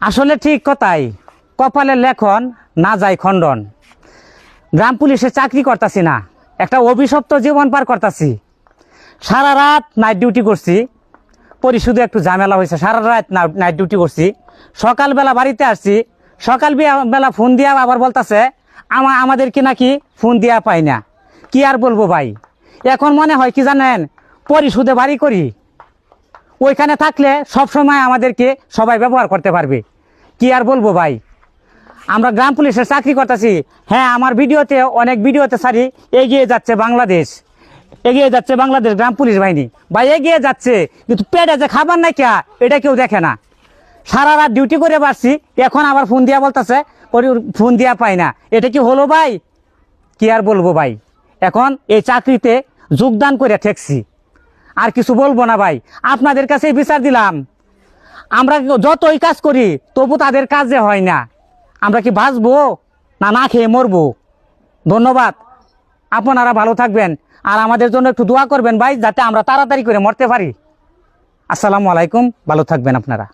আসলে ঠিক কথাই। কপালের লেখন না যায় খণ্ডন। গ্রাম পুলিশে চাকরি করতাছি না, একটা অভিশপ্ত জীবন পার করতাছি। সারা রাত নাইট ডিউটি করছি। পরিশুধে একটু ঝামেলা হয়েছে, সারা রাত নাইট ডিউটি করছি। সকালবেলা বাড়িতে আসছি, সকাল বেলা ফোন দিয়া আবার বলতাছে, আমা আমাদেরকে নাকি ফোন দিয়া পাই না। কি আর বলব ভাই? এখন মনে হয় কি জানেন পরিশুধে বাড়ি করি। ওইখানে থাকলে সব সময় আমাদেরকে সবাই ব্যবহার করতে পারবে। কি আর বলব ভাই? আমরা গ্রাম পুলিশের চাকরি করতেছি। হ্যাঁ আমার ভিডিওতে, অনেক ভিডিওতে সারি, এগিয়ে যাচ্ছে বাংলাদেশ। এগিয়ে যাচ্ছে বাংলাদেশ গ্রাম পুলিশ বাহিনী। ভাই, এগিয়ে যাচ্ছে, কিন্তু পেটে যে খাবার নাই কে? এটা কেউ দেখে না। সারা রাত ডিউটি করে পারছি এখন আবার ফোন দিয়া বলতেছে ফোন দিয়া পাই না। এটা কি হলো ভাই? কি আর বলব ভাই? এখন এই চাকরিতে যোগদান করে ঠেকছি। আর কিছু বলব না ভাই। আপনাদের কাছে বিচার দিলাম। আমরা যতই কাজ করি, তবু তাদের কাজে হয় না। আমরা কি বাঁচবো না না খেয়ে মরবো? ধন্যবাদ। আপনারা ভালো থাকবেন। আর আমাদের জন্য একটু দোয়া করবেন ভাই, যাতে আমরা তাড়াতাড়ি করে মরতে পারি। আসসালামু আলাইকুম। ভালো থাকবেন আপনারা।